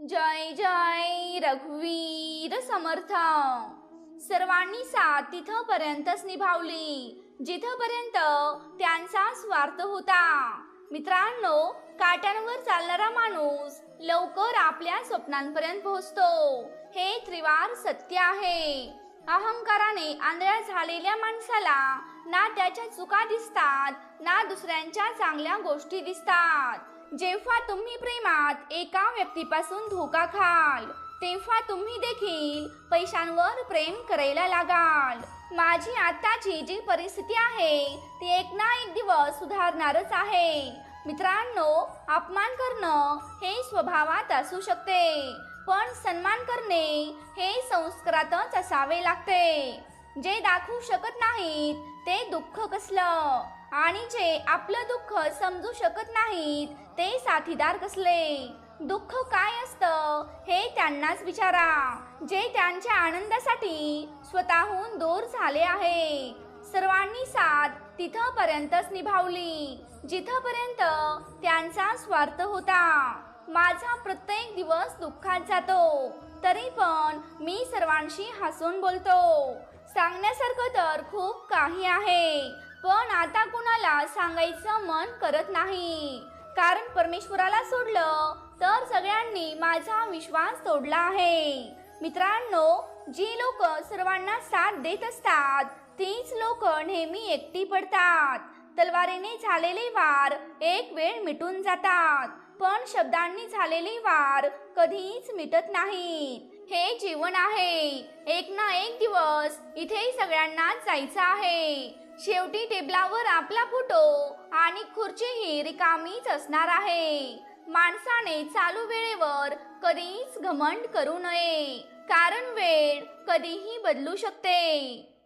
जय जय रघुवीर समर्थ. सर्वांनी साथ तिथपर्यंतच निभावली. जिथपर्यंत त्यांचा स्वार्थ होता. मित्रांनो काट्यांवर चालणारा माणूस लवकर आपल्या स्वप्नांपर्यंत पोहोचतो. हे त्रिवार सत्य आहे. अहंकाराने आंधळ्या झालेल्या माणसाला ना त्याच्या चुका दिसतात ना दुसऱ्यांच्या चांगल्या गोष्टी दिसतात. जेव्हा तुम्ही प्रेमात एका व्यक्तीपासून धोका खाल तेव्हा तुम्ही देखील पैशांवर प्रेम करायला लागाल. माझी आताची जी परिस्थिती आहे ती एक ना एक दिवस सुधारणारच आहे. मित्रांनो अपमान करणं हे स्वभावात असू शकते पण सन्मान करणे हे संस्कारातच असावे लागते. जे दाखवू शकत नाहीत ते दुःख कसलं? आणि जे आपलं दुःख समजू शकत नाहीत ते साथीदार कसले? दुःख काय असतं हे त्यांनाच विचारा. जे त्यांच्या आनंदासाठी स्वतःहून दूर झाले आहे. सर्वांनी साथ तिथपर्यंतच निभावली. जिथपर्यंत त्यांचा स्वार्थ होता. माझा प्रत्येक दिवस दुःखात जातो. तरी पण मी सर्वांशी हसून बोलतो. सांगण्यासारखं तर खूप काही आहे. पण आता कुणाला सांगायचं मन करत नाही. कारण परमेश्वराला सोडलं तर सगळ्यांनी माझा विश्वास तोडला आहे. मित्रांनो जी लोक सर्वांना साथ देत असतात तीच लोक नेहमी एकटी पडतात. तलवारीने झालेले वार एक वेळ मिटून जातात पण शब्दांनी झालेले वार कधीच मिटत नाहीत. हे जीवन आहे. एक ना एक दिवस इथे सगळ्यांनाच जायचं आहे. शेवटी टेबलावर आपला फोटो आणि खुर्चीही रिकामीच असणार आहे. माणसाने चालू वेळेवर कधीच घमंड करू नये. कारण वेळ कधीही बदलू शकते.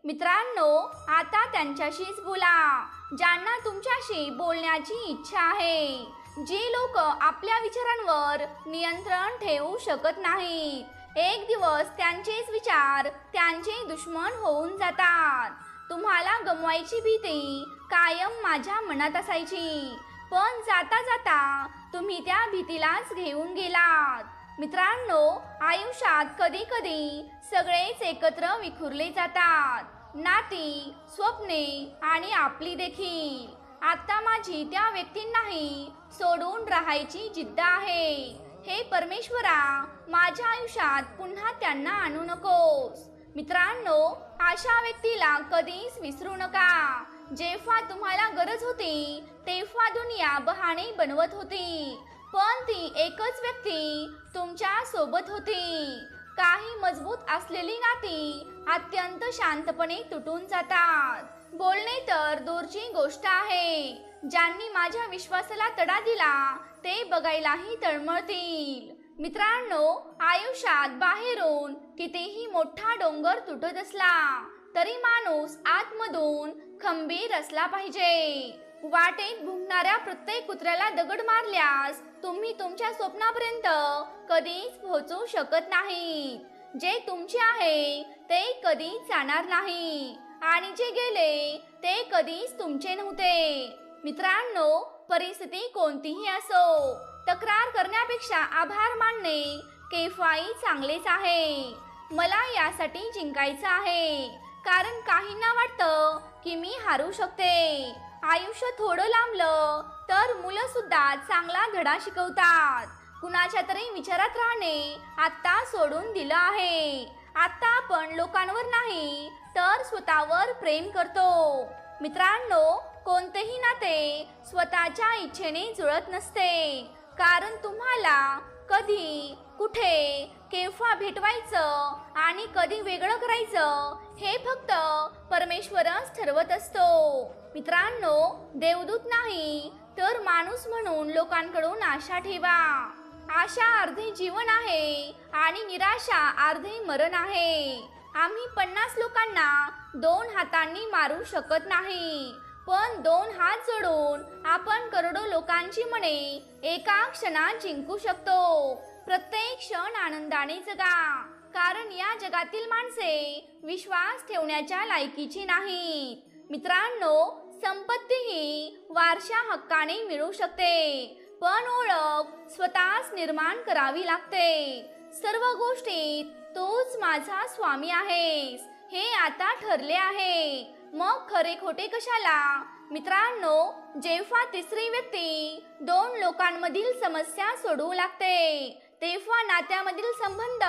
मित्रांनो आता त्यांच्याशीच बोला. ज्यांना तुमच्याशी बोलण्याची इच्छा आहे जे लोक आपल्या विचारांवर नियंत्रण ठेवू शकत नाहीत एक दिवस त्यांचेच विचार त्यांचे दुश्मन होऊन जातात. तुम्हाला गमवायची भीती कायम माझ्या मनात असायची. पण जाता जाता तुम्ही त्या भीतीलाच घेऊन गेलात. मित्रांनो आयुष्यात कधी कधी सगळेच एकत्र विखुरले जातात. नाती स्वप्ने आणि आपली देखील. आता माझी त्या व्यक्तींनाही सोडून राहायची जिद्द आहे. हे परमेश्वरा माझ्या आयुष्यात पुन्हा त्यांना आणू नकोस. मित्रांनो अशा व्यक्तीला कधीच विसरू नका. जेव्हा तुम्हाला गरज होती तेव्हा दुनिया बहाणे बनवत होती. पण ती एकच व्यक्ती तुमच्यासोबत होती. काही मजबूत असलेली नाती अत्यंत शांतपणे तुटून जातात. बोलणे तर दूरची गोष्ट आहे. ज्यांनी माझ्या विश्वासाला तडा दिला ते बघायलाही तळमळतील. मित्रांनो आयुष्यात बाहेरून कितीही मोठा डोंगर तुटत असला तरी माणूस आतमधून खंबीर असला पाहिजे. वाटेत भुंकणाऱ्या प्रत्येक कुत्र्याला दगड मारल्यास तुम्ही तुमच्या स्वप्नापर्यंत कधीच पोहोचू शकत नाही जे तुमचे आहे ते कधीच जाणार नाही. आणि जे गेले ते कधीच तुमचे नव्हते. मित्रांनो परिस्थिती कोणतीही असो तक्रार करण्यापेक्षा आभार मानणे केव्हाही चांगलेच आहे. मला यासाठी जिंकायचं आहे. कारण काहींना वाटतं की मी हारू शकते. आयुष्य थोडं लांबलं तर मुलं सुद्धा चांगला धडा शिकवतात. कुणाच्या तरी विचारात राहणे आत्ता सोडून दिलं आहे. आत्ता आपण लोकांवर नाही तर स्वतःवर प्रेम करतो. मित्रांनो कोणतेही नाते स्वतःच्या इच्छेने जुळत नसते. कारण तुम्हाला कधी कुठे केव्हा भेटवायचं आणि कधी वेगळं करायचं हे फक्त परमेश्वरच ठरवत असतो. मित्रांनो देवदूत नाही तर माणूस म्हणून लोकांकडून आशा ठेवा. आशा अर्धे जीवन आहे आणि निराशा अर्धे मरण आहे. आम्ही पन्नास लोकांना दोन हातांनी मारू शकत नाही. पण दोन हात जोडून आपण करोडो लोकांची मने एका क्षणात जिंकू शकतो. प्रत्येक क्षण आनंदाने जगा. कारण या जगातील माणसे विश्वास ठेवण्याच्या लायकीची नाहीत. मित्रांनो संपत्ती ही वारशा हक्काने मिळू शकते. पण ओळख स्वतःच निर्माण करावी लागते. सर्व गोष्टीत तूच माझा स्वामी आहेस हे आता ठरले आहे. मग खरे खोटे कशाला? मित्रांनो जेव्हा तिसरी व्यक्ती दोन लोकांमधील समस्या सोडवू लागते तेव्हा नात्यामधील संबंध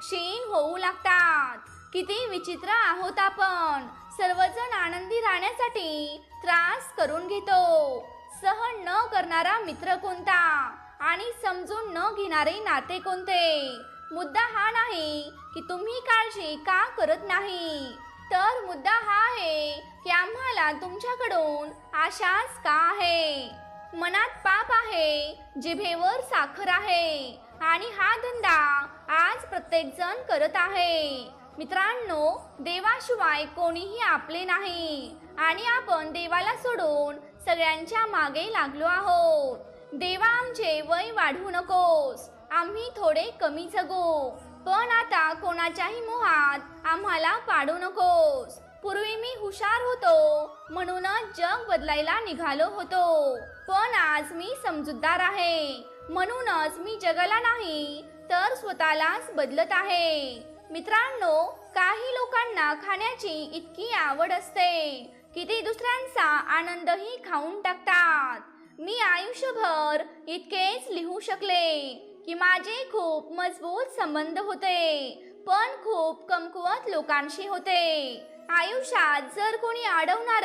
क्षीण होऊ लागतात. किती विचित्र आहोत आपण. सर्वजण आनंदी राहण्यासाठी त्रास करून घेतो. सहन न करणारा मित्र कोणता? आणि समजून न घेणारे नाते कोणते? मुद्दा हा नाही की तुम्ही काळजी का करत नाही? तर मुद्दा हा आहे की आम्हाला तुमच्याकडून आशाच का आहे? मनात पाप आहे जिभेवर साखर आहे आणि हा धंदा आज प्रत्येक जण करत आहे. मित्रांनो देवाशिवाय कोणीही आपले नाही आणि आपण देवाला सोडून सगळ्यांच्या मागे लागलो आहोत. देवा आमचे वय वाढू नकोस आम्ही थोडे कमी जगू. पण आता कोणाच्याही मोहात आम्हाला पाडू नकोस. पूर्वी मी हुशार होतो म्हणूनच जग बदलायला निघालो होतो. पण आज मी समजूतदार आहे म्हणूनच मी जगाला नाही तर स्वतःलाच बदलत आहे. मित्रांनो काही लोकांना खाण्याची इतकी आवड असते की ते दुसऱ्यांचा आनंदही खाऊन टाकतात. मी आयुष्यभर इतकेच लिहू शकले. की माझे खूप मजबूत संबंध होते पण खूप कमकुवत लोकांशी होते. आयुष्यात जर कोणी अडवणार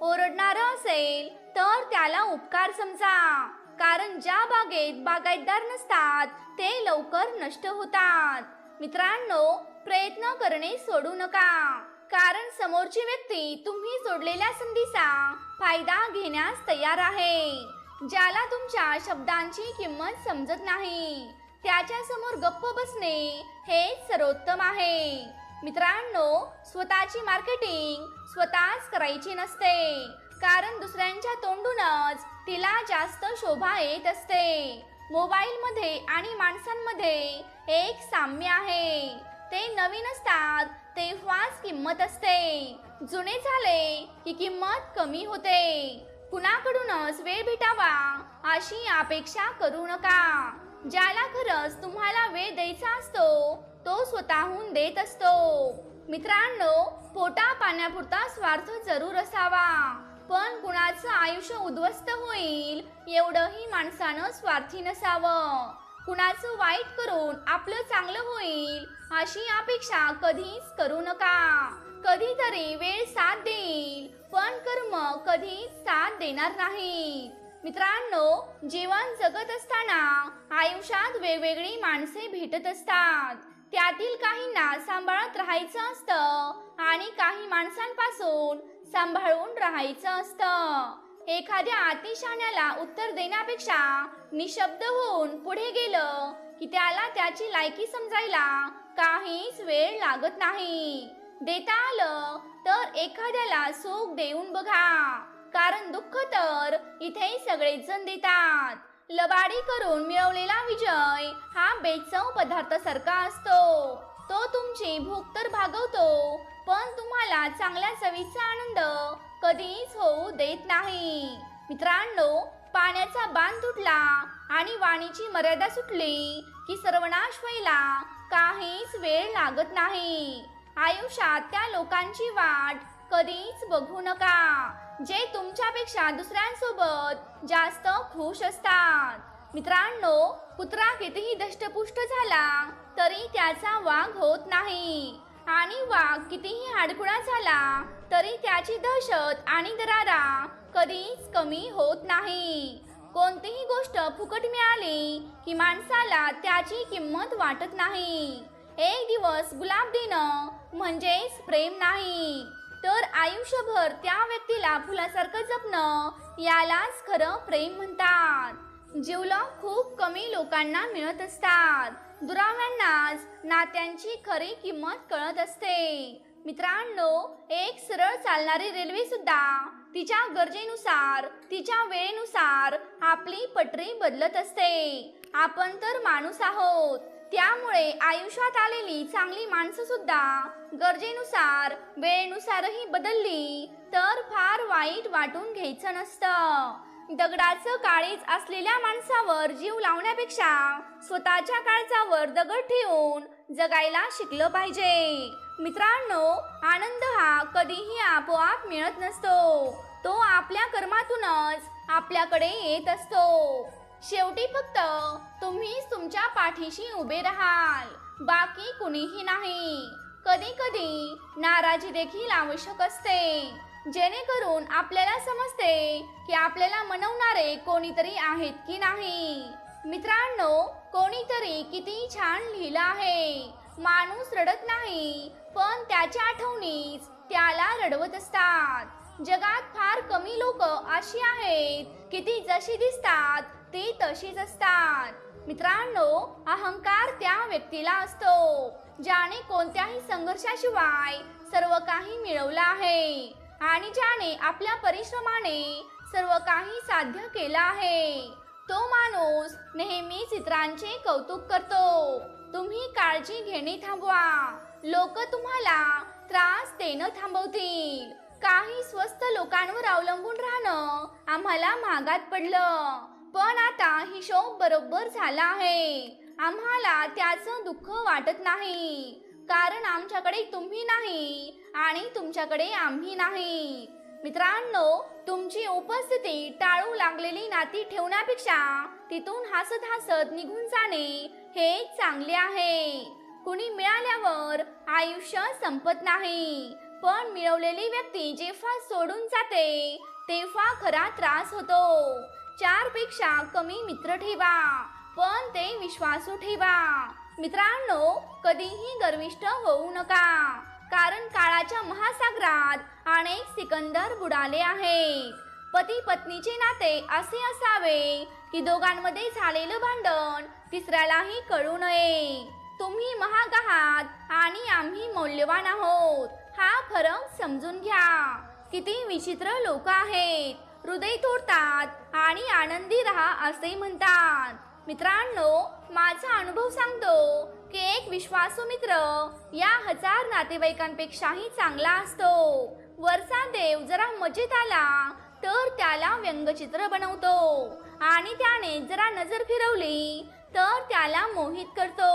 ओरडणार असेल तर त्याला उपकार समजा. कारण ज्या बागेत बागायतदार नसतात ते लवकर नष्ट होतात. मित्रांनो प्रयत्न करणे सोडू नका. कारण समोरची व्यक्ती तुम्ही जोडलेल्या संधीचा फायदा घेण्यास तयार आहे. ज्याला तुमच्या शब्दांची किंमत समजत नाही. त्याच्यासमोर गप्प बसणे हे सर्वोत्तम आहे. मित्रांनो स्वतःची मार्केटिंग स्वतःच करायची नसते. कारण दुसऱ्यांच्या तोंडूनच तिला जास्त शोभा येत असते. मोबाईलमध्ये आणि माणसांमध्ये एक साम्य आहे. ते नवीन असतात तेव्हाच किंमत असते. जुने झाले की किंमत कमी होते. कुणाकडूनच वेळ भेटावा अशी अपेक्षा करू नका. ज्याला खरंच तुम्हाला वेळ द्यायचा असतो तो स्वतःहून देत असतो. मित्रांनो पोटा पाण्यापुरता स्वार्थ जरूर असावा. पण कुणाचं आयुष्य उद्ध्वस्त होईल एवढंही माणसानं स्वार्थी नसावं. कुणाचं वाईट करून आपलं चांगलं होईल अशी अपेक्षा कधीच करू नका. कधीतरी वेळ साथ देईल पण कर्म कधीच साथ देणार नाही मित्रांनो जीवन जगत असताना आयुष्यात वेगवेगळी माणसे भेटत असतात. त्यातील काहींना सांभाळत राहायचं असतं आणि काही माणसांपासून सांभाळून राहायचं असतं. एखाद्या अतिशहाण्याला उत्तर देण्यापेक्षा निशब्द होऊन पुढे गेलं की त्याला त्याची लायकी समजायला काहीच वेळ लागत नाही. देता आलं तर एखाद्याला सुख देऊन बघा. कारण दुःख तर इथे सगळेच जण देतात. लबाडी करून मिळवलेला विजय हा बेचव पदार्थासारखा असतो. तो तुमची भूक तर भागवतो पण तुम्हाला चांगल्या चवीचा आनंद कधीच होऊ देत नाही. मित्रांनो पाण्याचा बांध तुटला आणि वाणीची मर्यादा सुटली की सर्वनाश व्हायला काहीच वेळ लागत नाही. आयुष्यात त्या लोकांची वाट कधीच बघू नका जे तुमच्यापेक्षा दुसऱ्यांसोबत जास्त खुश असतात. मित्रांनो कुत्रा कितीही दष्टपुष्ट झाला तरी त्याचा वाघ होत नाही. आणि वाघ कितीही हाडकुळा झाला तरी त्याची दहशत आणि दरारा कधीच कमी होत नाही. कोणतीही गोष्ट फुकट मिळाली की माणसाला त्याची किंमत वाटत नाही. एक दिवस गुलाब देणं म्हणजेच प्रेम नाही. तर आयुष्यभर त्या व्यक्तीला फुलासारखं जपणं यालाच खरं प्रेम म्हणतात. जीवलं खूप कमी लोकांना मिळत असतात. दुराव्यांनाच नात्यांची खरी किंमत कळत असते. मित्रांनो एक सरळ चालणारी रेल्वे सुद्धा तिच्या गरजेनुसार तिच्या वेळेनुसार आपली पटरी बदलत असते. आपण तर माणूस आहोत. त्यामुळे आयुष्यात आलेली चांगली माणसं सुद्धा गरजेनुसार वेळेनुसारही बदलली तर फार वाईट वाटून घ्यायचं नसतं. दगडाचं काळीज असलेल्या माणसावर जीव लावण्यापेक्षा स्वतःच्या काळजावर दगड ठेवून जगायला शिकलं पाहिजे. मित्रांनो आनंद हा कधीही आपोआप मिळत नसतो. तो आपल्या कर्मातूनच आपल्याकडे येत असतो. शेवटी फक्त तुम्हीच तुमच्या पाठीशी उभे राहाल. बाकी कुणीही नाही. कधी कधी नाराजी देखील आवश्यक असते. जेणेकरून आपल्याला समजते की आपल्याला मनवणारे कोणीतरी आहेत की नाही. मित्रांनो कोणीतरी किती छान लिहिलं आहे. माणूस रडत नाही पण त्याच्या आठवणीच त्याला रडवत असतात. जगात फार कमी लोक अशी आहेत की ती जशी दिसतात ती तशीच असतात. मित्रांनो अहंकार त्या व्यक्तीला असतो ज्याने कोणत्याही संघर्षाशिवाय सर्व काही मिळवलं आहे आणि ज्याने आपल्या परिश्रमाने सर्व काही साध्य केलं आहे. तो माणूस नेहमीच इतरांचे कौतुक करतो. तुम्ही काळजी घेणे थांबवा. लोक तुम्हाला त्रास देणं थांबवतील. काही स्वस्त लोकांवर अवलंबून राहणं आम्हाला महागात पडलं. पण आता हिशोब बरोबर झाला आहे. आम्हाला त्याचं दुःख वाटत नाही. कारण आमच्याकडे तुम्ही नाही आणि तुमच्याकडे आम्ही नाही. मित्रांनो तुमची उपस्थिती टाळू लागलेली नाती ठेवण्यापेक्षा तिथून हसत हसत निघून जाणे हे चांगले आहे. कुणी मिळाल्यावर आयुष्य संपत नाही. पण मिळवलेली व्यक्ती जेव्हा सोडून जाते तेव्हा खरा त्रास होतो. चारपेक्षा कमी मित्र ठेवा पण ते विश्वासू ठेवा. मित्रांनो कधीही गर्विष्ठ होऊ नका कारण काळाच्या महासागरात अनेक सिकंदर बुडाले आहेत. पती पत्नीचे नाते असे असावे की दोघांमध्ये झालेलं भांडण तिसऱ्यालाही कळू नये. तुम्ही महाग आहात आणि आम्ही मौल्यवान आहोत. हा फरक समजून घ्या. किती विचित्र लोक आहेत. हृदय तोडतात आणि आनंदी राहा असे म्हणतात. मित्रांनो माझा अनुभव सांगतो की एक विश्वासू मित्र या हजार नातेवाईकांपेक्षाही चांगला असतो. वरचा देव जरा मजेत आला तर त्याला व्यंगचित्र बनवतो. आणि त्याने जरा नजर फिरवली तर त्याला मोहित करतो.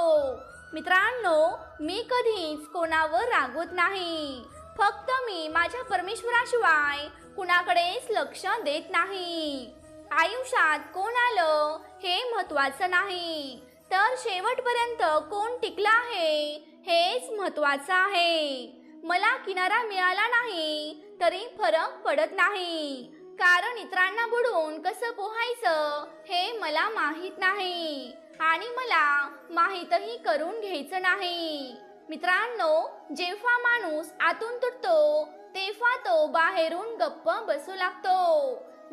मित्रांनो मी कधीच कोणावर रागवत नाही. फक्त मी माझ्या परमेश्वराशिवाय कुणाकडेच लक्ष देत नाही. आयुष्यात कोण आलं हे महत्वाचं नाही. तर शेवटपर्यंत कोण टिकला आहे हेच महत्वाचं आहे. मला किनारा मिळाला नाही तरी फरक पडत नाही. कारण इतरांना बुडून कसं पोहायचं हे मला माहीत नाही. आणि मला माहीतही करून घ्यायचं नाही. मित्रांनो जेव्हा माणूस आतून तुटतो तेव्हा तो बाहेरून गप्प बसू लागतो.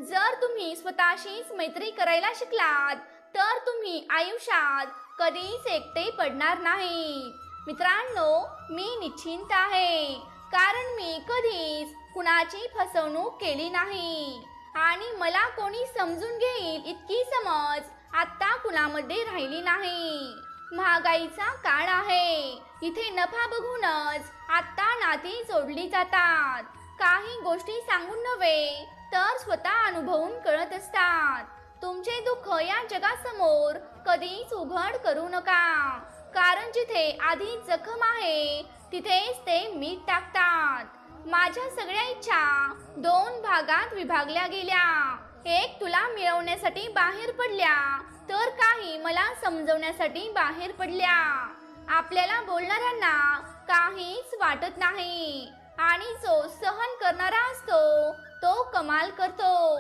जर तुम्ही स्वतःशीच मैत्री करायला शिकलात तर तुम्ही आयुष्यात कधीच एकटे पडणार नाही. मित्रांनो मी निश्चिंत आहे कारण मी कधीच कुणाची फसवणूक केली नाही. आणि मला कोणी समजून घेईल इतकी समज आत्ता कुणामध्ये राहिली नाही. महागाईचा काळ आहे. इथे नफा बघूनच आत्ता नाती जोडली जातात. काही गोष्टी सांगून नव्हे तर स्वतः अनुभवून कळत असतात. तुमचे दुःख या जगासमोर कधीच उघड करू नका. कारण जिथे आधी जखम आहे तिथेच ते मीठ टाकतात. माझ्या सगळ्या इच्छा दोन भागात विभागल्या गेल्या. एक तुला मिळवण्यासाठी बाहेर पडल्या तर काही मला समजवण्यासाठी बाहेर पडल्या. आपल्याला बोलणाऱ्यांना काहीच वाटत नाही. आणि जो सहन करणारा असतो तो कमाल करतो.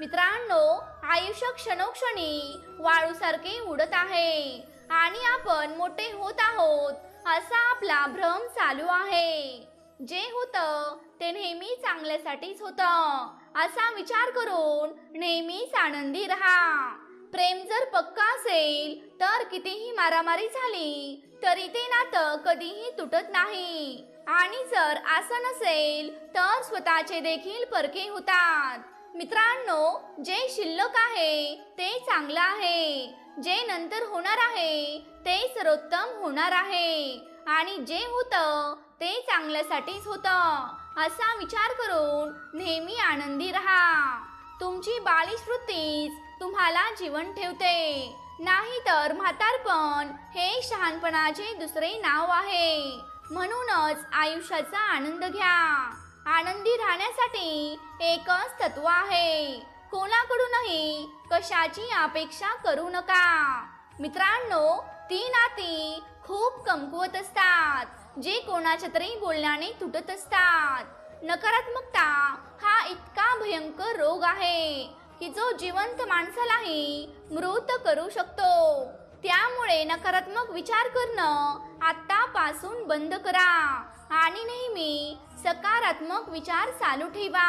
मित्रांनो आयुष्य क्षणोक्षणी वाळूसारखे उडत आहे. आणि आपण मोठे होत आहोत असा आपला भ्रम चालू आहे. जे होतं ते नेहमी चांगल्यासाठीच होतं. असा विचार करून नेहमीच आनंदी राहा. प्रेम जर पक्का असेल तर कितीही मारामारी झाली तरी ते नातं कधीही तुटत नाही. आणि जर असं नसेल तर स्वतःचे देखील परके होतात. मित्रांनो जे शिल्लक आहे ते चांगलं आहे. जे नंतर होणार आहे ते सर्वोत्तम होणार आहे. आणि जे होतं ते चांगल्यासाठीच होतं. असा विचार करून नेहमी आनंदी राहा. तुमची बालिश वृत्तीच तुम्हाला जीवन ठेवते. नाही तर म्हातारपण हे शहाणपणाचे दुसरे नाव आहे. म्हणूनच आयुष्याचा आनंद घ्या. आनंदी राहण्यासाठी एकच तत्व आहे. कोणाकडूनही कशाची अपेक्षा करू नका. मित्रांनो ती नाती खूप कमकुवत असतात. जे कोणाच्या तरी बोलण्याने तुटत असतात. नकारात्मकता हा इतका भयंकर रोग आहे. की जो जिवंत माणसालाही मृत करू शकतो. त्यामुळे नकारात्मक विचार करणं आत्तापासून बंद करा आणि नेहमी सकारात्मक विचार चालू ठेवा.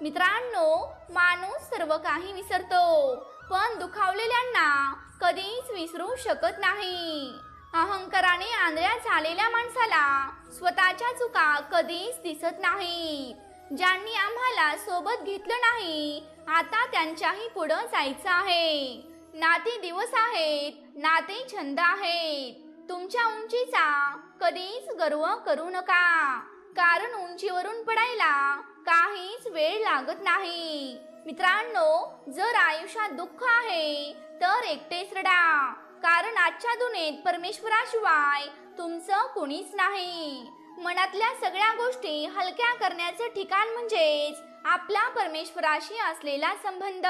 मित्रांनो माणूस सर्व काही विसरतो पण दुखावलेल्यांना कधीच विसरू शकत नाही. अहंकाराने आंधळ्या झालेल्या माणसाला स्वतःच्या चुका कधीच दिसत नाहीत. ज्यांनी आम्हाला सोबत घेतलं नाही आता त्यांच्याही पुढं जायचं आहे. नाते दिवस आहेत नाते छंद आहेत. तुमच्या उंचीचा कधीच गर्व करू नका. कारण उंचीवरून पडायला काहीच वेळ लागत नाही. मित्रांनो जर आयुष्यात दुःख आहे तर एकटेच रडा. कारण आजच्या दुनियेत परमेश्वराशिवाय तुमचं कुणीच नाही. मनातल्या सगळ्या गोष्टी हलक्या करण्याचं ठिकाण म्हणजेच आपला परमेश्वराशी असलेला संबंध.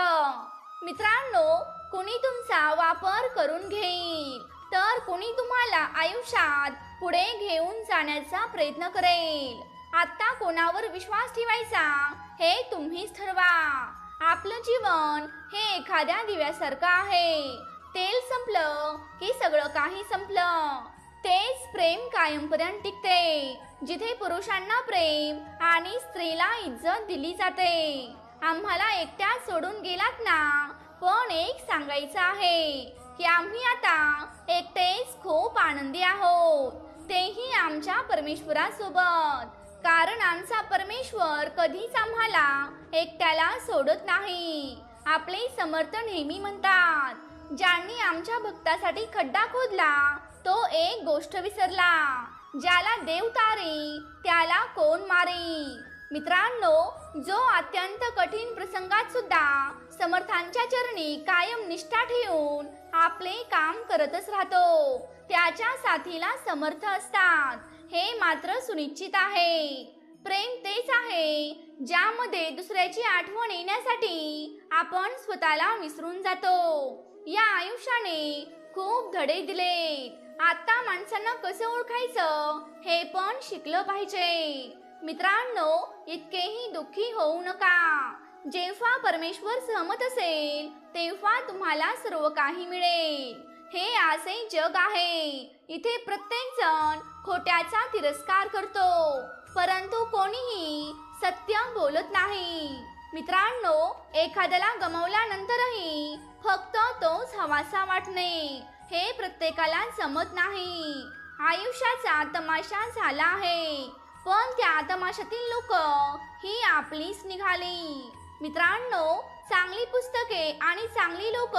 मित्रांनो कुणी तुमचा वापर करून घेईल तर कुणी तुम्हाला आयुष्यात पुढे घेऊन जाण्याचा प्रयत्न करेल. आता कोणावर विश्वास ठेवायचा हे तुम्हीच ठरवा. आपलं जीवन हे एखाद्या दिव्यासारखं आहे. तेल संपलं की सगळं काही संपलं. तेच प्रेम कायमपर्यंत टिकते जिथे पुरुषांना प्रेम आणि स्त्रीला इज्जत दिली जाते. आम्हाला एकट्या सोडून गेलात ना? पण एक सांगायचं आहे की आम्ही आता एकटेच खूप आनंदी आहोत. तेही आमच्या परमेश्वरासोबत. कारण आमचा परमेश्वर कधीच आम्हाला एकट्याला सोडत नाही. आपले समर्थ नेहमी म्हणतात ज्यांनी आमच्या भक्तासाठी खड्डा खोदला तो एक गोष्ट विसरला. ज्याला देव तारी त्याला कोण मारी? मित्रांनो जो अत्यंत कठीण प्रसंगात सुद्धा समर्थांच्या चरणी कायम निष्ठा ठेवून आपले काम करतच राहतो. त्याच्या साथीला समर्थ असतात हे मात्र सुनिश्चित आहे. प्रेम तेच आहे ज्यामध्ये दुसऱ्याची आठवण येण्यासाठी आपण स्वतःला विसरून जातो. या आयुष्याने खूप धडे दिलेत. आता माणसांना कसं ओळखायचं? हे पण शिकलं पाहिजे. मित्रांनो इतकेही दुःखी होऊ नका. जेव्हा परमेश्वर सहमत असेल तेव्हा तुम्हाला सर्व काही मिळेल. हे असे जग आहे. इथे प्रत्येक जण खोट्याचा तिरस्कार करतो परंतु कोणीही सत्य बोलत नाही. मित्रांनो एखाद्याला गमावल्यानंतरही फक्त तोच हवासा वाटणे. हे प्रत्येकाला जमत नाही. आयुष्याचा तमाशा झाला आहे. पण त्या तमाशातील लोक ही आपलीच निघाली. मित्रांनो चांगली पुस्तके आणि चांगली लोक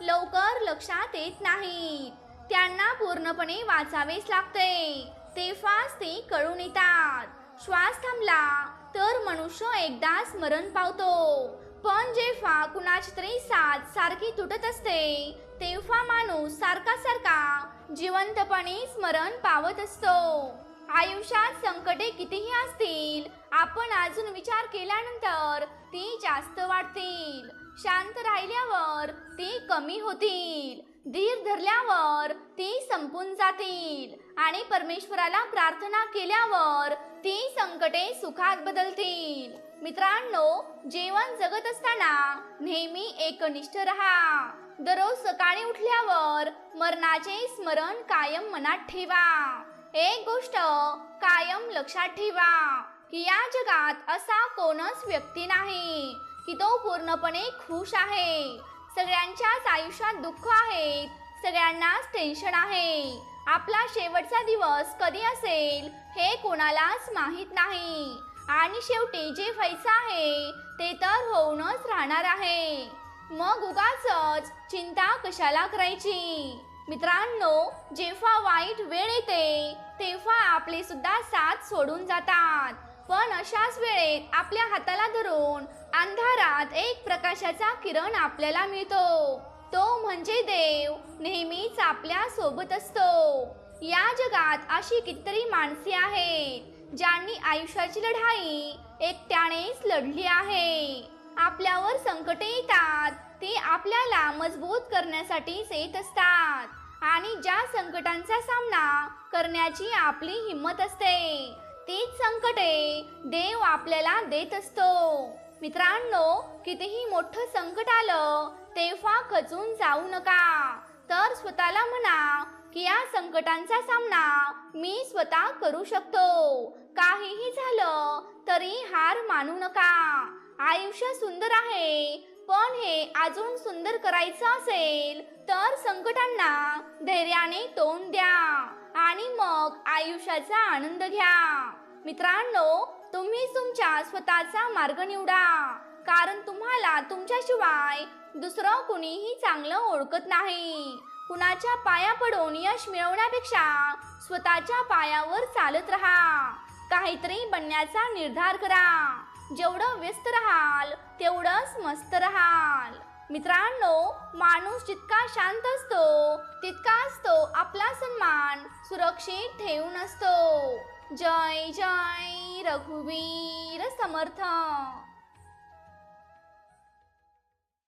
लवकर लक्षात येत नाहीत. त्यांना पूर्णपणे वाचावेच लागते. तेव्हाच ते कळून येतात. श्वास थांबला तर मनुष्य एकदा स्मरण पावतो. पण जेव्हा कुणाची तरी साथ सारखी तुटत असते तेव्हा माणूस सारखा सारखा जिवंतपणे स्मरण पावत असतो. आयुष्यात संकटे कितीही असतील आपण अजून विचार केल्यानंतर ती जास्त वाढतील. शांत राहिल्यावर ती कमी होतील. धीर धरल्यावर ती संपून जातील. आणि परमेश्वराला प्रार्थना केल्यावर ती संकटे सुखात बदलतील. मित्रांनो जीवन जगत असताना नेहमी एकनिष्ठ राहा. दररोज सकाळी उठल्यावर मरणाचे स्मरण कायम मनात ठेवा. एक गोष्ट कायम लक्षात ठेवा की या जगात असा कोणच व्यक्ती नाही की तो पूर्णपणे खुश आहे. सगळ्यांच्याच आयुष्यात दुःख आहेत सगळ्यांनाच टेन्शन आहे. आपला शेवटचा दिवस कधी असेल हे कोणालाच माहीत नाही. आणि शेवटी जे व्हायचं आहे ते तर होऊनच राहणार आहे. मग उगाच चिंता कशाला करायची? मित्रांनो जेव्हा वाईट वेळ येते तेव्हा आपले सुद्धा साथ सोडून जातात. पण अशाच वेळेत आपल्या हाताला धरून अंधारात एक प्रकाशाचा किरण आपल्याला मिळतो. तो म्हणजे देव नेहमीच आपल्यासोबत असतो. या जगात अशी कितीतरी माणसे आहेत ज्यांनी आयुष्याची लढाई एकट्यानेच लढली आहे. आपल्यावर संकटे येतात. ते आपल्याला मजबूत करण्यासाठीच येत असतात. आणि ज्या संकटांचा सामना करण्याची आपली हिंमत असते तीच संकटे देव आपल्याला देत असतो. मित्रांनो कितीही मोठं संकट आलं तेव्हा खचून जाऊ नका. तर स्वतःला म्हणा की या संकटांचा सामना मी स्वतः करू शकतो. काहीही झालं तरी हार मानू नका. आयुष्य सुंदर आहे पण हे अजून सुंदर करायचं असेल तर संकटांना धैर्याने तोंड द्या आणि मग आयुष्याचा आनंद घ्या. मित्रांनो तुम्ही तुमच्या स्वतःचा मार्ग निवडा कारण तुम्हाला तुमच्याशिवाय दुसरं कुणीही चांगलं ओळखत नाही. कुणाच्या पाया पडून यश मिळवण्यापेक्षा स्वतःच्या पायावर चालत राहा. काहीतरी बनण्याचा निर्धार करा. जेवढं व्यस्त राहाल तेवढंच मस्त राहाल. मित्रांनो माणूस जितका शांत असतो तितकाच तो आपला सन्मान सुरक्षित ठेवून असतो. जय जय रघुवीर समर्थ.